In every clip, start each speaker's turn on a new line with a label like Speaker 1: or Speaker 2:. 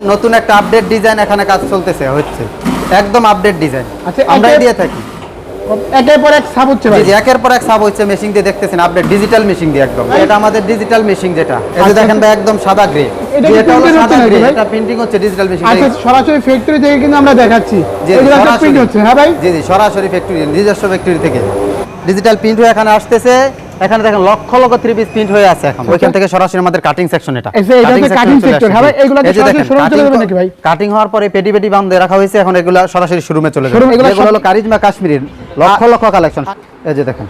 Speaker 1: নতুন একটা update design এখানে কাজ চলতেছে হচ্ছে। একদম আপডেট ডিজাইন
Speaker 2: আচ্ছা,
Speaker 1: আমরা দিয়ে থাকি।
Speaker 2: একের পর এক সাপ হচ্ছে ভাই?
Speaker 1: একের পর এক সাব হচ্ছে মেশিন দিয়ে দেখতেছেন আপডেট ডিজিটাল মেশিন দিয়ে একদম। এটা আমাদের ডিজিটাল মেশিন যেটা। যে
Speaker 2: আচ্ছা,
Speaker 1: দেখেন ভাই একদম সাদা গ্রে
Speaker 2: এটা
Speaker 1: এটা হলো সাদা গ্রে এটা প্রিন্টিং হচ্ছে ডিজিটাল মেশিন
Speaker 2: আচ্ছা সরাসরি ফ্যাক্টরি থেকে কিন্তু আমরা দেখাচ্ছি। এগুলো প্রিন্ট হচ্ছে হ্যাঁ ভাই?
Speaker 1: জি জি সরাসরি ফ্যাক্টরি নিজস্ব ফ্যাক্টরি থেকে। ডিজিটাল প্রিন্ট হয়ে এখানে আসতেছে। এখানে দেখেন lakh lakh three piece print হয়ে আছে এখন। ওইখান থেকে সরাসরি আমাদের কাটিং সেকশন এটা।
Speaker 2: হ্যাঁ ভাই, কি সরাসরি যাবে নাকি ভাই?
Speaker 1: কাটিং হওয়ার পরে পেটি পেটি বান্ধে রাখা হয়েছে এখন এগুলা সরাসরি শোরুমে চলে যাবে।
Speaker 2: এগুলো
Speaker 1: হলো কারিজমা কাশ্মীরের লক্ষ লক্ষ কালেকশন এই যে দেখেন।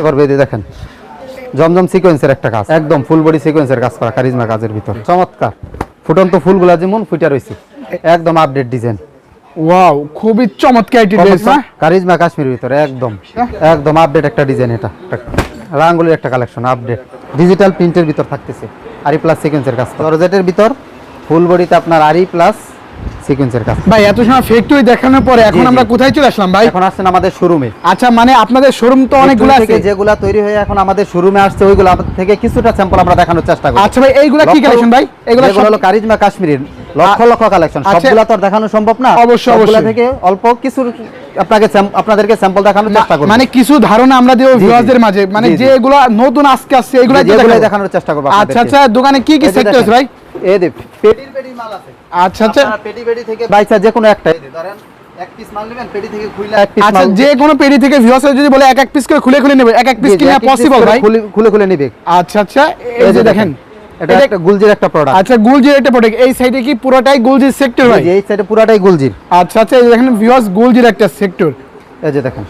Speaker 1: এবার বেদি দেখেন। জমজম সিকোয়েন্সের একটা কাজ। একদম ফুল বডি সিকোয়েন্সের কাজ করা কারিজমা কাজের ভিতর। চমৎকার। ফুটন্ত ফুলগুলা যেমন ফুটে রয়েছে। একদম আপডেট ডিজাইন
Speaker 2: ওয়াও খুবই চমৎকার একটি ড্রেস না
Speaker 1: কারিজমা কাশ্মীর ভিতরে একদম। একদম আপডেট একটা ডিজাইন এটা। রাঙ্গুলির একটা কালেকশন আপডেট ডিজিটাল প্রিন্টের ভিতর থাকতেছে আরি প্লাস সিকোয়েন্সের কাজ জর্জেটের ভিতর ফুল বডিতে আপনার আরি প্লাস সিকোয়েন্সের কাজ
Speaker 2: ভাই এত সময় ফ্যাক্টরি দেখানোর পরে এখন আমরা কোথায় চলে আসলাম ভাই?
Speaker 1: এখন আসছেন আমাদের শোরুমে
Speaker 2: আচ্ছা মানে আপনাদের শোরুম তো অনেকগুলো আছে।
Speaker 1: যেগুলা তৈরি হয়ে এখন আমাদের শোরুমে আসছে ওইগুলো থেকে কিছুটা স্যাম্পল আমরা দেখানোর চেষ্টা করি
Speaker 2: আচ্ছা ভাই এইগুলা কি কালেকশন ভাই? এগুলা
Speaker 1: হলো কারিজমা কাশ্মীরের লক্ষ লক্ষ কালেকশন
Speaker 2: আচ্ছা।
Speaker 1: সবগুলা তো দেখানো সম্ভব না।
Speaker 2: অবশ্যই, অবশ্যই।
Speaker 1: থেকে অল্প কিছু আপনাকে আপনাদেরকে স্যাম্পল দেখানোর চেষ্টা করব।
Speaker 2: মানে কিছু ধারণা আমরা দেব। ভিউয়ারদের মাঝে। মানে
Speaker 1: জি।
Speaker 2: যেগুলো নতুন আজকে আসছে এগুলাই তো
Speaker 1: দেখানোর চেষ্টা করব
Speaker 2: আচ্ছা আচ্ছা দোকানে কি কি সেক্টর আছে ভাই?
Speaker 1: এই দে পেটির পেটি মাল আছে।
Speaker 2: আচ্ছা আচ্ছা।
Speaker 1: পেটি পেটি থেকে বাইচা যে কোনো একটা। ধরেন এক পিস মাল নেবেন পেটি থেকে খুইলা এক পিস
Speaker 2: আচ্ছা যে কোনো পেডি থেকে ভিউয়ার্স যদি বলে এক এক পিস করে খুলে খুলে নেবে এক এক পিস
Speaker 1: এক piece
Speaker 2: পসিবল ভাই।
Speaker 1: খুলে খুলে নিবে।
Speaker 2: আচ্ছা আচ্ছা। এই যে দেখেন।
Speaker 1: এটা একটা গুলজির একটা প্রোডাক্ট
Speaker 2: আচ্ছা গুলজির একটা প্রোডাক্ট এই সাইডে কি পুরোটাই গুলজির সেক্টর ভাই?
Speaker 1: এই সাইডে পুরাটাই গুলজির।
Speaker 2: আচ্ছা আচ্ছা এই যে দেখেন ভিউয়ার্স গুলজির একটা সেক্টর
Speaker 1: এই যে দেখেন।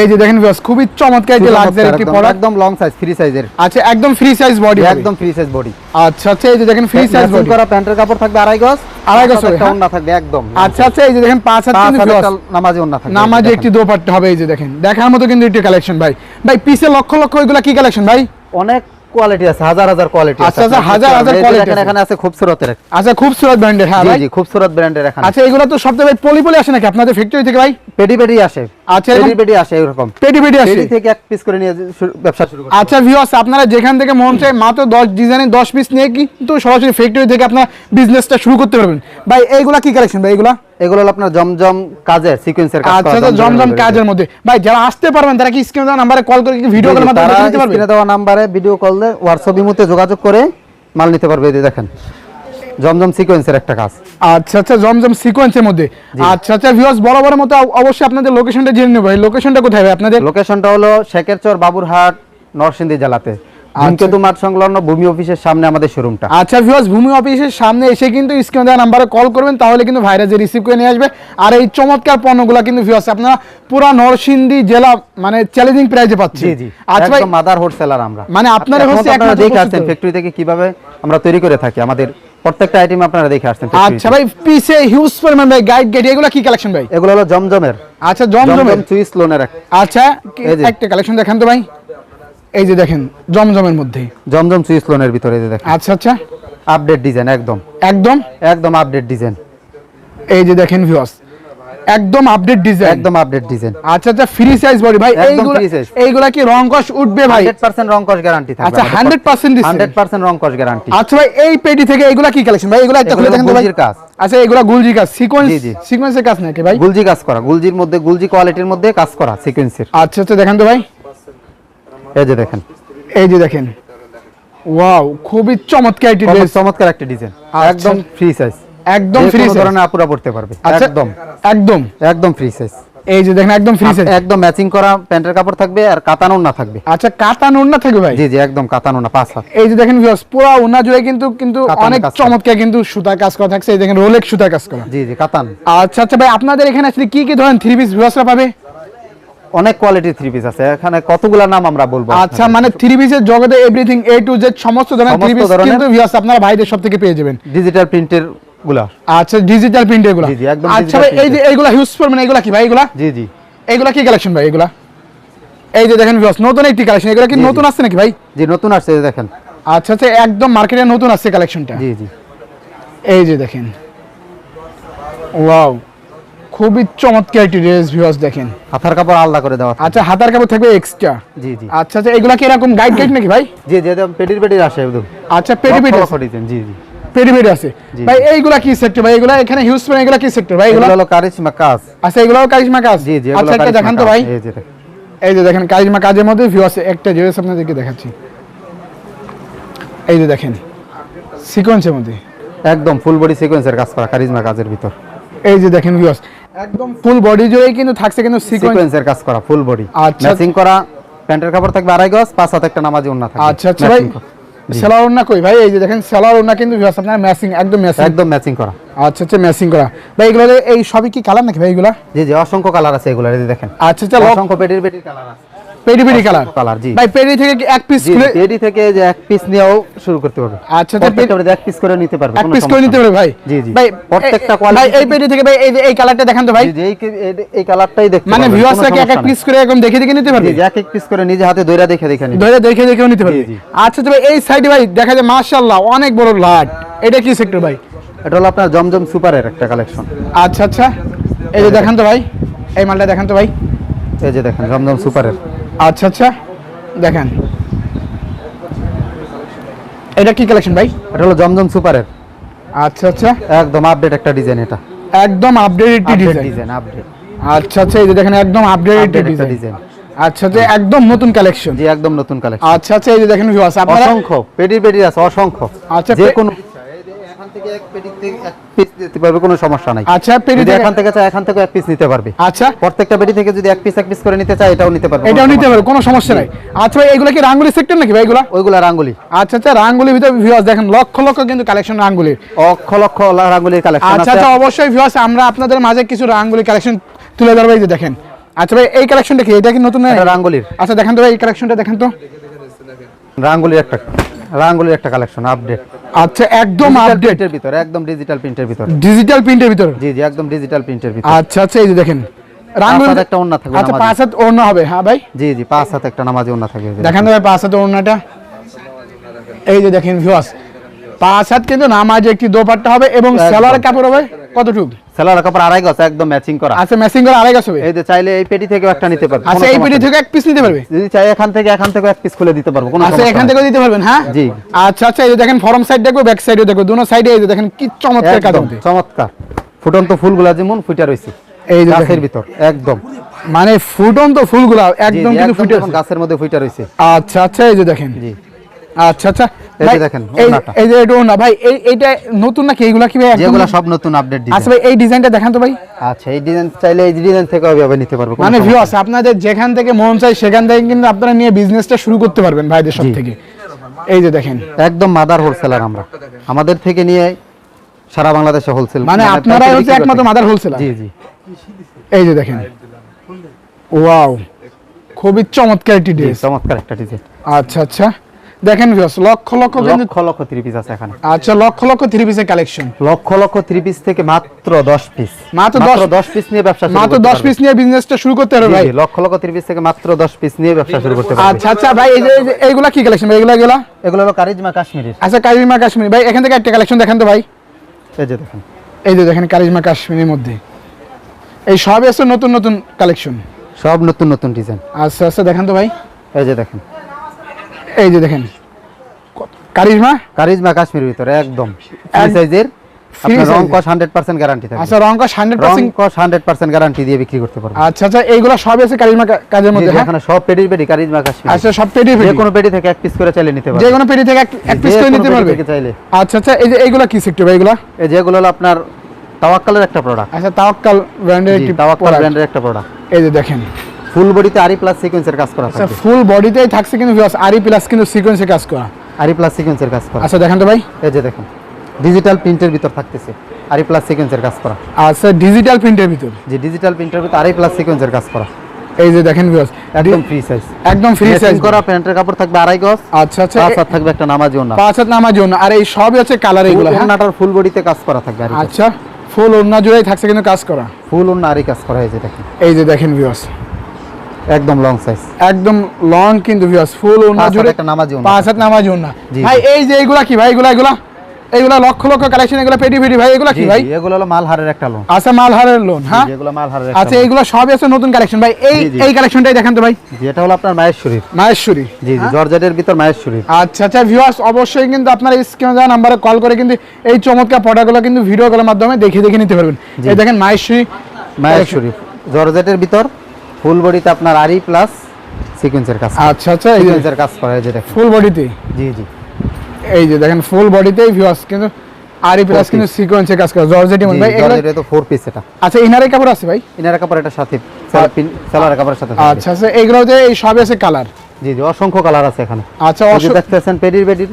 Speaker 2: এই যে দেখেন ভিউয়ার্স খুবই চমৎকার একটি লাক্সারি একটি প্রোডাক্ট
Speaker 1: একদম লং সাইজ ফ্রি সাইজের
Speaker 2: আচ্ছা একদম ফ্রি সাইজ বডি
Speaker 1: একদম ফ্রি সাইজ বডি
Speaker 2: আচ্ছা আচ্ছা এই যে দেখেন ফ্রি সাইজ বডি
Speaker 1: করা প্যান্টের কাপড় থাকবে আড়াই গজ
Speaker 2: আড়াই গজ হবে, হ্যাঁ?
Speaker 1: থাকবে একদম।
Speaker 2: আচ্ছা আচ্ছা এই যে দেখেন পাঁচ হাত কিন্তু
Speaker 1: হাতে
Speaker 2: viewers,
Speaker 1: ওন্না থাকবে।
Speaker 2: নামাজে একটি দোপাট্টা হবে এই যে দেখেন। দেখার মতো কিন্তু একটি কালেকশন ভাই। ভাই পিসে লক্ষ লক্ষ এগুলা কি কালেকশন ভাই?
Speaker 1: অনেক কোয়ালিটি আছে হাজার হাজার কোয়ালিটি
Speaker 2: আছে। আচ্ছা, হাজার হাজার কোয়ালিটি আছে।
Speaker 1: এখানে আছে খুবসুরতের
Speaker 2: আচ্ছা খুব সুরত ব্র্যান্ডের হ্যাঁ ভাই?
Speaker 1: জি খুবসুরত ব্র্যান্ডের এখানে
Speaker 2: আচ্ছা এগুলো তো সব ভাই পলি পলি আসে নাকি? আপনাদের ফ্যাক্টরি থেকে ভাই?
Speaker 1: পেডি পেডি আসে।
Speaker 2: আচ্ছা, এরকম-
Speaker 1: পেডি পেডি আসে এরকম।
Speaker 2: পেটি পেটি আসে।
Speaker 1: পেডি থেকে এক পিস করে নিয়ে ব্যবসা শুরু করতে
Speaker 2: আচ্ছা ভিউয়ার্স আপনারা যেখান থেকে মন চায় মাত্র দশ ডিজাইনের দশ পিস নিয়ে কিন্তু সরাসরি ফ্যাক্টরি থেকে আপনার বিজনেসটা শুরু করতে পারবেন। ভাই এইগুলা কি কালেকশন ভাই এগুলা
Speaker 1: এগুলো হলো আপনার জমজম কাজের সিকোয়েন্সের কাজ
Speaker 2: আচ্ছা আচ্ছা জমজম কাজের মধ্যে। ভাই যারা আসতে পারবেন তারা কি স্ক্রিনে দেওয়া নাম্বারে কল করে ভিডিও কলের মাধ্যমে নিতে পারবে
Speaker 1: স্ক্রিনে দেওয়া নাম্বারে ভিডিও কল দিয়ে হোয়াটসঅ্যাপ ইমোতে যোগাযোগ করে মাল নিতে পারবে এই দেখেন। জমজম সিকোয়েন্সের একটা কাজ।
Speaker 2: আচ্ছা আচ্ছা জমজম সিকোয়েন্সের মধ্যে। আচ্ছা আচ্ছা ভিউয়ার্স বরাবর মতো অব- অবশ্যই আপনাদের লোকেশনটা জেনে নেব। ভাই লোকেশনটা কোথায় ভাই? আপনাদের
Speaker 1: লোকেশনটা হলো শেখেরচর বাবুরহাট নরসিংদী জেলাতে। ধূমকেতু মাঠ সংলগ্ন ভূমি অফিসের সামনে আমাদের শোরুমটা
Speaker 2: আচ্ছা ভিউয়ার্স ভূমি অফিসের সামনে এসে কিন্তু স্ক্রিনে দেওয়া নাম্বারে কল করবেন তাহলে কিন্তু ভাইরাজে রিসিভ করে নিয়ে আসবে। আর এই চমৎকার পণ্যগুলো কিন্তু ভিউয়ার্স আপনারা পুরা নরসিংদী জেলা মানে চ্যালেঞ্জিং প্রাইজে
Speaker 1: জি জি।
Speaker 2: আচ্ছা ভাই
Speaker 1: মাদার হোলসেলার আমরা।
Speaker 2: মানে আপনারা হচ্ছে একমাত্র
Speaker 1: দেখে। ফ্যাক্টরি থেকে কীভাবে আমরা তৈরি করে থাকি আমাদের প্রত্যেকটা আইটেম আপনারা দেখে আসছেন
Speaker 2: আচ্ছা ভাই পিসে হিউজ পরিমাণ ভাই গাইড গেট এগুলো কি কালেকশন ভাই?
Speaker 1: এগুলো হলো জমজমের।
Speaker 2: আচ্ছা জমজমের?
Speaker 1: জমজম সুইস লোনের
Speaker 2: আচ্ছা। একটা কালেকশন দেখান তো ভাই। এই যে দেখেন জমজমের মধ্যে
Speaker 1: জমজম সুইস লোনের ভিতরে এই যে দেখেন।
Speaker 2: আচ্ছা আচ্ছা।
Speaker 1: আপডেট ডিজাইন একদম।
Speaker 2: একদম?
Speaker 1: একদম আপডেট ডিজাইন
Speaker 2: এই যে দেখেন ভিউয়ার্স একদম আপডেট ডিজাইন
Speaker 1: একদম আপডেট ডিজাইন
Speaker 2: আচ্ছা আচ্ছা ফ্রি সাইজ বডি ভাই। এইগুলা। এইগুলা কি রং কস উঠবে ভাই?
Speaker 1: 100% রং কস গ্যারান্টি থাকবে।
Speaker 2: আচ্ছা 100% দিচ্ছেন?
Speaker 1: 100% রং কস গ্যারান্টি
Speaker 2: আচ্ছা ভাই এই পেটি থেকে এগুলা কি কালেকশন ভাই এগুলা একটা খুলে দেখেন তো ভাই।
Speaker 1: গুলজির কাজ।
Speaker 2: আচ্ছা এগুলা গুলজি কাজ। সিকোয়েন্স। সিকোয়েন্সের কাজ নাকি ভাই?
Speaker 1: গুলজি কাজ করা। গুলজির মধ্যে গুলজি কোয়ালিটির মধ্যে কাজ করা সিকোয়েন্সের
Speaker 2: আচ্ছা আচ্ছা দেখেন তো ভাই।
Speaker 1: এই যে দেখেন।
Speaker 2: এই যে দেখেন। ওয়াও খুবই চমৎকার একটি ড্রেস
Speaker 1: চমৎকার একটা ডিজাইন
Speaker 2: আচ্ছা।
Speaker 1: একদম ফ্রি সাইজ
Speaker 2: একদম ফ্রি
Speaker 1: ফ্রি ধরনের আপুরা পড়তে পারবে।
Speaker 2: আচ্ছা
Speaker 1: একদম।
Speaker 2: একদম।
Speaker 1: একদম ফ্রি সাইজ
Speaker 2: এই যে দেখেন একদম ফ্রি সাইজ
Speaker 1: একদম ম্যাচিং করা প্যান্টের কাপড় থাকবে আর কাতানো না থাকবে।
Speaker 2: আচ্ছা কাতা নোন না থাকবে ভাই?
Speaker 1: জি জি একদম কাতানো না পাঁচ হাত।
Speaker 2: এই যে দেখেন ভিউয়ার্স পুরো ওনা জুড়ে কিন্তু কিন্তু অনেক চমৎকার কিন্তু সুতা কাজ করা থাকছে। এই দেখেন রোলেক্স সুতা কাজ করা।
Speaker 1: জি জি কাতান।
Speaker 2: আচ্ছা আচ্ছা ভাই আপনাদের এখানে আসলে কি কি ধরেন থ্রি পিস ভিউয়ার্সরা পাবে?
Speaker 1: অনেক কোয়ালিটি থ্রি পিস আছে। এখানে কতগুলা নাম আমরা বলব
Speaker 2: আচ্ছা মানে থ্রি পিসের জগতে এভরিথিং এ টু জেড সমস্ত ধরনের থ্রি পিস কিন্তু ভিউয়ার্স আপনারা ভাইদের সব থেকে পেয়ে যাবেন।
Speaker 1: ডিজিটাল প্রিন্টেরগুলা।
Speaker 2: আচ্ছা ডিজিটাল প্রিন্ট এগুলা।
Speaker 1: জি, জি, একদম
Speaker 2: আচ্ছা ভাই এই যে এইগুলা হিউজ মানে এগুলা কি ভাই এগুলা?
Speaker 1: জি জি।
Speaker 2: এগুলা কি কালেকশন ভাই এগুলা? এই যে দেখেন ভিউয়ার্স নতুন একটি কালেকশন এগুলা কি। নতুন আসছে নাকি ভাই?
Speaker 1: জি নতুন আসছে দেখেন।
Speaker 2: আচ্ছা আচ্ছা একদম মার্কেটে নতুন আসছে কালেকশনটা
Speaker 1: জি জি।
Speaker 2: এই যে দেখেন। ওয়াও খুবই চমৎকার একটি ড্রেস ভিউয়ার্স দেখেন।
Speaker 1: হাতার কাপড় আলাদা করে দেওয়া
Speaker 2: আচ্ছা হাতার কাপড় থাকবে এক্সট্রা
Speaker 1: জি জি।
Speaker 2: আচ্ছা আচ্ছা এগুলা কি এরকম গাইড গাইড নাকি ভাই?
Speaker 1: জি জি একদম পেটির পেটির আসে একদম।
Speaker 2: আচ্ছা পেটি পেটি
Speaker 1: জি জি।
Speaker 2: পেটি পেটি আছে ভাই এইগুলা কি সেক্টর ভাই? এগুলা এখানে হিউজ পরিমাণে এগুলা কি সেক্টর ভাই? এগুলা
Speaker 1: হলো কারিশমা কাজ।
Speaker 2: আচ্ছা এগুলাও কারিশমা কাজ?
Speaker 1: জি জি
Speaker 2: আচ্ছা একটা দেখান তো ভাই।
Speaker 1: এই যে দেখেন।
Speaker 2: কারিশমা কাজের মধ্যে ভিউ আছে একটা ড্রেস আপনাদেরকে দেখাচ্ছি। এই যে দেখেন সিকোয়েন্সের মধ্যে।
Speaker 1: একদম ফুল বডি সিকোয়েন্সের কাজ করা কারিজমা কাজের ভিতর।
Speaker 2: এই যে দেখেন ভিউয়ার্স একদম ফুল বডি জুড়েই কিন্তু থাকছে কিন্তু
Speaker 1: সিকোয়েন্সের কাজ করা ফুল বডি
Speaker 2: আচ্ছা।
Speaker 1: ম্যাচিং করা প্যান্টের কাপড় থাকবে আড়াই গজ পাঁচ হাত একটা নামাজি ওন্না থাকবে।
Speaker 2: আচ্ছা আচ্ছা ভাই। সেলার ওড়না কই? ভাই এই যে দেখেন সেলার ওড়না কিন্তু ভিউয়ার্স আপনার ম্যাচিং একদম ম্যাচিং
Speaker 1: একদম ম্যাচিং করা।
Speaker 2: আচ্ছা আচ্ছা ম্যাচিং করা। ভাই এগুলো এই সবই কি কালার নাকি ভাই এগুলা?
Speaker 1: জি জি অসংখ্য কালার আছে এগুলো এই দেখেন।
Speaker 2: আচ্ছা আচ্ছা
Speaker 1: অসংখ্য পেটির পেটির কালার আছে।
Speaker 2: পেডি পেডি কালার
Speaker 1: কালার জি।
Speaker 2: ভাই পেডি থেকে এক পিস
Speaker 1: পেডি থেকে যে এক পিস নিয়েও শুরু করতে পারবে।
Speaker 2: আচ্ছা
Speaker 1: প্রত্যেকটা এক পিস করে নিতে পারবে
Speaker 2: এক পিস করে নিতে পারবে ভাই।
Speaker 1: জি জি।
Speaker 2: ভাই
Speaker 1: প্রত্যেকটা
Speaker 2: এ- ভাই এই পেডি থেকে ভাই এই এই কালারটা দেখান তো ভাই।
Speaker 1: জি এই এই- কালারটাই দেখতে
Speaker 2: মানে ভিউয়ার্সরা কি এক এক পিস করে এরকম দেখে দেখে নিতে পারবে?
Speaker 1: জি এক এক পিস করে নিজে হাতে দইরা দেখে দেখে
Speaker 2: ধরে দেখে দেখেও নিতে পারবে। আচ্ছা তো ভাই এই সাইডে ভাই দেখা যায় মাশাআল্লাহ অনেক বড় লাট। এটা কি সেক্টর ভাই?
Speaker 1: এটা হলো আপনার জমজম সুপারের একটা কালেকশন
Speaker 2: আচ্ছা আচ্ছা। এই যে দেখান তো ভাই এই মালটা দেখান তো ভাই।
Speaker 1: এই যে দেখেন জমজম সুপারের।
Speaker 2: আচ্ছা আচ্ছা। দেখেন। এটা কি কালেকশন ভাই?
Speaker 1: এটা হলো জমজম সুপারের।
Speaker 2: আচ্ছা আচ্ছা।
Speaker 1: একদম আপডেট একটা ডিজাইন এটা।
Speaker 2: একদম আপডেটেড ডিজাইন
Speaker 1: ডিজাইন আপডেট
Speaker 2: আচ্ছা আচ্ছা এই যে দেখেন একদম আপডেটেড
Speaker 1: আপডেট
Speaker 2: ডিজাইন আচ্ছা যে একদম নতুন কালেকশন
Speaker 1: জি একদম নতুন কালেকশন
Speaker 2: আচ্ছা আচ্ছা এই যে দেখেন ভিউয়ার্স আপনারা
Speaker 1: অসংখ্য। পেডি পেডি আছে অসংখ্য।
Speaker 2: আচ্ছা,
Speaker 1: যে কোনো থেকে এক পেডি থেকে এক পিস দিতে পারবে কোনো সমস্যা নাই।
Speaker 2: আচ্ছা পেডি
Speaker 1: যদি এখান থেকে চায় এখান থেকে এক পিস নিতে পারবে।
Speaker 2: আচ্ছা।
Speaker 1: প্রত্যেকটা পেডি থেকে যদি এক পিস এক পিস করে নিতে চায় এটাও নিতে পারবে
Speaker 2: এটাও নিতে পারবে কোনো সমস্যা নাই। আচ্ছা ভাই এগুলো কি রাঙ্গুলি সেক্টর নাকি ভাই এগুলা?
Speaker 1: ওইগুলা রাঙ্গুলি।
Speaker 2: আচ্ছা আচ্ছা রাঙ্গুলির ভিতরে ভিউয়ার্স দেখেন লক্ষ লক্ষ কিন্তু কালেকশন রাঙ্গুলির।
Speaker 1: লক্ষ লক্ষ রাঙ্গুলির কালেকশন
Speaker 2: আচ্ছা আচ্ছা অবশ্যই ভিউয়ার্স আমরা আপনাদের মাঝে কিছু রাঙ্গুলি কালেকশন তুলে ধরবো এই যে দেখেন। আচ্ছা ভাই এই কালেকশনটা কি? এটা কি নতুন
Speaker 1: রাঙ্গুলির।
Speaker 2: আচ্ছা দেখেন তো ভাই এই কালেকশনটা দেখেন তো।
Speaker 1: রাঙ্গুলির একটা রাঙ্গুলির একটা কালেকশন আপডেট
Speaker 2: আচ্ছা একদম
Speaker 1: আপডেটের ভিতরে একদম ডিজিটাল প্রিন্টের ভিতরে।
Speaker 2: ডিজিটাল প্রিন্টের ভিতরে?
Speaker 1: জি জি একদম ডিজিটাল প্রিন্টের ভিতরে।
Speaker 2: আচ্ছা আচ্ছা এই যে দেখেন। রাঙ্গুলি
Speaker 1: একটা অন্য থাকবে
Speaker 2: আচ্ছা পাঁচ হাত অন্য হবে হ্যাঁ ভাই?
Speaker 1: জি জি পাঁচ হাতে একটা নামাজি ওনা থাকে
Speaker 2: দেখেন ভাই পাঁচ হাত অন্যটা এই যে দেখেন ভিউয়ার্স পাঁচ হাত কিন্তু নামাজে একটি দোপাট্টা হবে এবং সেলার কাপড় হবে কতটুকু?
Speaker 1: সেলার কাপড় আড়াই গজ একদম ম্যাচিং করা।
Speaker 2: আচ্ছা ম্যাচিং করে আড়াই গাছ হবে?
Speaker 1: এই যে চাইলে এই পেটি থেকে একটা নিতে পারবে।
Speaker 2: আচ্ছা এই পেটি থেকে এক পিস নিতে পারবে?
Speaker 1: যদি চাই এখান থেকে এখান থেকে এক পিস খুলে দিতে পারব কোনো
Speaker 2: আচ্ছা এখান। থেকেও দিতে পারবেন হ্যাঁ?
Speaker 1: জি।
Speaker 2: আচ্ছা আচ্ছা এই যে দেখেন ফরম সাইড দেখব ব্যাক সাইডেও দুনো সাইডে এই যে দেখেন কি চমৎকার কাজ
Speaker 1: চমৎকার। ফুটন্ত ফুলগুলা যেমন ফুটে রয়েছে
Speaker 2: এই যে
Speaker 1: গাছের ভিতর একদম।
Speaker 2: মানে ফুটন্ত ফুলগুলা একদম কিন্তু
Speaker 1: একদম
Speaker 2: ফুটে
Speaker 1: গাছের মধ্যে ফুটে রয়েছে।
Speaker 2: আচ্ছা আচ্ছা এই যে দেখেন।
Speaker 1: জি।
Speaker 2: আচ্ছা আচ্ছা।
Speaker 1: এই দেখেন,
Speaker 2: এই এই যে এটা না ভাই এই নতুন নাকি? এইগুলা কি ভাই
Speaker 1: যেগুলো সব নতুন আপডেট
Speaker 2: আচ্ছা ভাই এই ডিজাইনটা দেখান তো ভাই।
Speaker 1: আচ্ছা এই ডিজাইন চাইলে এই ডিজাইন থেকে নিতে পারব
Speaker 2: মানে
Speaker 1: সমস্যা
Speaker 2: ভিউ
Speaker 1: নেই।
Speaker 2: আছে আপনাদের যেখান থেকে মন চাই সেখান থেকে কিন্তু আপনারা নিয়ে বিজনেসটা শুরু করতে পারবেন ভাইদের সব থেকে এই যে দেখেন।
Speaker 1: একদম মাদার হোলসেলার আমরা। আমাদের থেকে নিয়ে সারা বাংলাদেশে হোলসেল
Speaker 2: মানে আপনারাই হচ্ছে একমাত্র মাদার হোলসেলার
Speaker 1: জি জি।
Speaker 2: এই যে দেখেন। ওয়াও খুবই চমৎকার একটি ড্রেস
Speaker 1: চমৎকার একটা ডিজাইন
Speaker 2: আচ্ছা আচ্ছা। দেখেন viewers lakh lakh
Speaker 1: lakh lakh three piece আছে এখানে।
Speaker 2: আচ্ছা লক্ষ লক্ষ থ্রি পিসের collection
Speaker 1: lakh lakh three piece থেকে মাত্র দশ পিস
Speaker 2: মাত্র 10
Speaker 1: দশ পিস নিয়ে ব্যবসা শুরু
Speaker 2: মাত্র
Speaker 1: করতে
Speaker 2: দশ
Speaker 1: পারবে।
Speaker 2: পিস নিয়ে বিজনেসটা শুরু করতে হবে ভাই।
Speaker 1: লক্ষ লক্ষ থ্রি পিস থেকে মাত্র দশ পিস নিয়ে ব্যবসা শুরু করতে পারবে।
Speaker 2: আচ্ছা আচ্ছা ভাই এই যে এই এইগুলা কি কালেকশন ভাই? এগুলা এগুলা?
Speaker 1: এগুলো হলো কারিজমা কাশ্মীরের।
Speaker 2: আচ্ছা কারিজমা কাশ্মীরি। ভাই এখান থেকে একটা কালেকশন দেখান তো ভাই।
Speaker 1: এই যে দেখেন।
Speaker 2: এই যে দেখেন কারিজমা কাশ্মীরের মধ্যে। এই সব এসে নতুন নতুন কালেকশন
Speaker 1: সব নতুন নতুন ডিজাইন
Speaker 2: আচ্ছা আচ্ছা দেখান তো ভাই।
Speaker 1: এই যে দেখেন।
Speaker 2: এই যে দেখেন কারিজমা?
Speaker 1: কারিজমা কাশ্মীরের ভিতরে একদম। সাইজের আপনার রং কস হান্ড্রেড পার্সেন্ট গ্যারান্টি থাকবে।
Speaker 2: আচ্ছা রং কস হান্ড্রেড
Speaker 1: রং কস হান্ড্রেড পার্সেন্ট গ্যারান্টি দিয়ে বিক্রি করতে পারব
Speaker 2: আচ্ছা আচ্ছা এইগুলো সব এসে কারিজমা কাজের মধ্যে হ্যাঁ?
Speaker 1: এখানে সব পেডির পেডি কারিজমা কাশ্মীর।
Speaker 2: আচ্ছা সব পেটি।
Speaker 1: যে কোনো পেডি থেকে এক পিস করে চাইলে নিতে
Speaker 2: যে কোনো পেটি থেকে এক- এক পিস করে নিতে পারবে?
Speaker 1: চাইলে।
Speaker 2: আচ্ছা আচ্ছা এই যে এইগুলা কি সেক্টর ভাই এগুলা
Speaker 1: এই যেগুলো হলো আপনার তাওয়াক্কালের একটা প্রোডাক্ট
Speaker 2: আচ্ছা তাওয়াক্কাল ব্র্যান্ডের একটি
Speaker 1: তাওয়াক্কাল ব্র্যান্ডের একটা প্রোডাক্ট
Speaker 2: এই যে দেখেন
Speaker 1: ফুল বডিতে আরি প্লাস সিকোয়েন্সের কাজ করা
Speaker 2: আচ্ছা ফুল বডিতেই থাকছে কিন্তু ভিউয়ার্স আরি প্লাস কিন্তু সিকোয়েন্সে কাজ করা।
Speaker 1: আরি প্লাস সিকোয়েন্সের কাজ করা।
Speaker 2: আচ্ছা দেখেন তো ভাই।
Speaker 1: এই যে দেখুন ডিজিটাল প্রিন্টের ভিতর থাকতেছে আরি প্লাস সিকোয়েন্সের কাজ করা।
Speaker 2: আচ্ছা ডিজিটাল প্রিন্টের ভিতর।
Speaker 1: যে ডিজিটাল প্রিন্টের ভিতর আরি প্লাস সিকোয়েন্সের কাজ করা।
Speaker 2: এই যে দেখেন ভিউয়ার্স
Speaker 1: একদম ফ্রি সাইজ
Speaker 2: একদম ফ্রি সাইজ
Speaker 1: করা প্যান্টের কাপড় থাকবে আড়াই গজ
Speaker 2: আচ্ছা আচ্ছা
Speaker 1: পাঁচ হাত থাকবে একটা নামাজি ওনা
Speaker 2: পাঁচ হাত নামার জন্য আর এই সবই হচ্ছে কালার এগুলো হ্যাঁ?
Speaker 1: ওনাটার ফুল বডিতে কাজ করা থাকবে
Speaker 2: আচ্ছা ফুল ওড়না জুড়েই থাকছে কিন্তু কাজ করা।
Speaker 1: ফুল ওনা আরি কাজ করা এই যে দেখেন।
Speaker 2: এই যে দেখেন ভিউয়ার্স
Speaker 1: একদম লং সাইজ
Speaker 2: একদম লং কিন্তু ভিউয়ার্স ফুল
Speaker 1: হাত
Speaker 2: জুড়ে
Speaker 1: একটা নামাজি ওনা
Speaker 2: পাঁচ হাত নামার জন্য
Speaker 1: জি,
Speaker 2: ভাই এই যে এইগুলা কি ভাই এগুলা এগুলা? এইগুলা লক্ষ লক্ষ কালেকশন এগুলো পেটি পেটি ভাই এগুলো কি ভাই?
Speaker 1: এগুলো হলো মালহারের একটা লোন
Speaker 2: আচ্ছা মালহারের লোন হ্যাঁ?
Speaker 1: মালহারের
Speaker 2: আচ্ছা। সবই আছে নতুন কালেকশন ভাই। এই। এই কালেকশনটাই দেখেন তো ভাই।
Speaker 1: এটা হলো আপনার মায়েশ্বরীর
Speaker 2: মাহেশ্বরী
Speaker 1: জি জি জর্জেটের ভিতর মায়েশ্বরীর
Speaker 2: আচ্ছা আচ্ছা ভিউয়ার্স অবশ্যই কিন্তু আপনার স্ক্রিনে দেওয়া নাম্বারে কল করে কিন্তু এই চমৎকার প্রোডাক্টগুলো কিন্তু ভিডিও কলের মাধ্যমে দেখে দেখে নিতে পারবেন। এই দেখেন মাহেশ্বরী।
Speaker 1: মায়েশ্বরী জর্জেটের ভিতর ফুল বডিতে আপনার আরি প্লাস সিকোয়েন্সের কাজ
Speaker 2: আচ্ছা আচ্ছা
Speaker 1: সিকোয়েন্সের কাজ করা এই যে দেখেন।
Speaker 2: ফুল বডিতে?
Speaker 1: জি জি।
Speaker 2: এই যে দেখেন ফুল বডিতেই ভিউয়ার্স কিন্তু আরি প্লাস কিন্তু সিকোয়েন্সে কাজ করে। জর্জেটি মন ভাই এগুলো
Speaker 1: জর্জেটের তো ফোর পিস এটা।
Speaker 2: আচ্ছা ইনারে কাপড় আছে ভাই?
Speaker 1: ইনার কাপড় এটা সাথে সেলার কাপড়ের সাথে।
Speaker 2: আচ্ছা আচ্ছা এইগুলোতে এই সবই আছে কালার
Speaker 1: জি জি অসংখ্য কালার আছে এখানে।
Speaker 2: আচ্ছা
Speaker 1: দেখতেছেন পেডির পেডির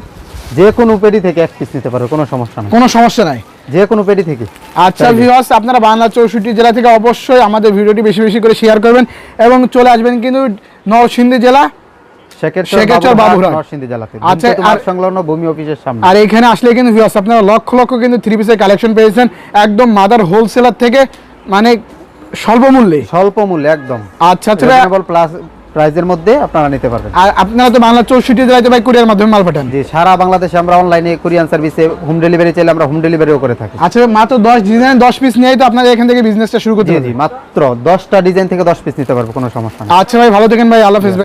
Speaker 1: যে কোনো পেডি থেকে এক পিস নিতে পারবে কোনো সমস্যা নাই।
Speaker 2: কোনো সমস্যা নাই।
Speaker 1: যে কোনো পেডি থেকে।
Speaker 2: আচ্ছা ভিউয়ার্স আপনারা বাংলা চৌষট্টি জেলা থেকে অবশ্যই আমাদের ভিডিওটি বেশি বেশি করে শেয়ার করবেন এবং চলে আসবেন কিন্তু নরসিংদী জেলা আচ্ছা,
Speaker 1: আর
Speaker 2: আর-
Speaker 1: সংলগ্ন ভূমি অফিসের
Speaker 2: আর এখানে আসলে কিন্তু আপনারা লক্ষ লক্ষ কিন্তু থ্রি পিসের কালেকশন পেয়েছেন একদম মাদার হোলসেলার থেকে মানে স্বল্প মূল্যে
Speaker 1: স্বল্প মূল্যে একদম।
Speaker 2: আচ্ছা আচ্ছা
Speaker 1: প্লাস প্রাইজের মধ্যে আপনারা নিতে পারবেন।
Speaker 2: আর আপনারা তো বাংলা চৌষট্টি জেলাতে ভাই কুরিয়ার মাধ্যমে মাল পাঠান।
Speaker 1: জি সারা বাংলাদেশে আমরা অনলাইনে কুরিয়ান সার্ভিসে হোম ডেলিভারি চাইলে আমরা হোম ডেলিভারিও করে থাকি।
Speaker 2: আচ্ছা মাত্র দশ ডিজাইন দশ পিস নিয়ে তো আপনারা এখান থেকে বিজনেসটা শুরু করতে
Speaker 1: জি জি মাত্র দশটা ডিজাইন থেকে দশ পিস নিতে পারব কোনো সমস্যা নেই।
Speaker 2: আচ্ছা ভাই ভালো থাকেন ভাই আল্লাহ হাফেজ।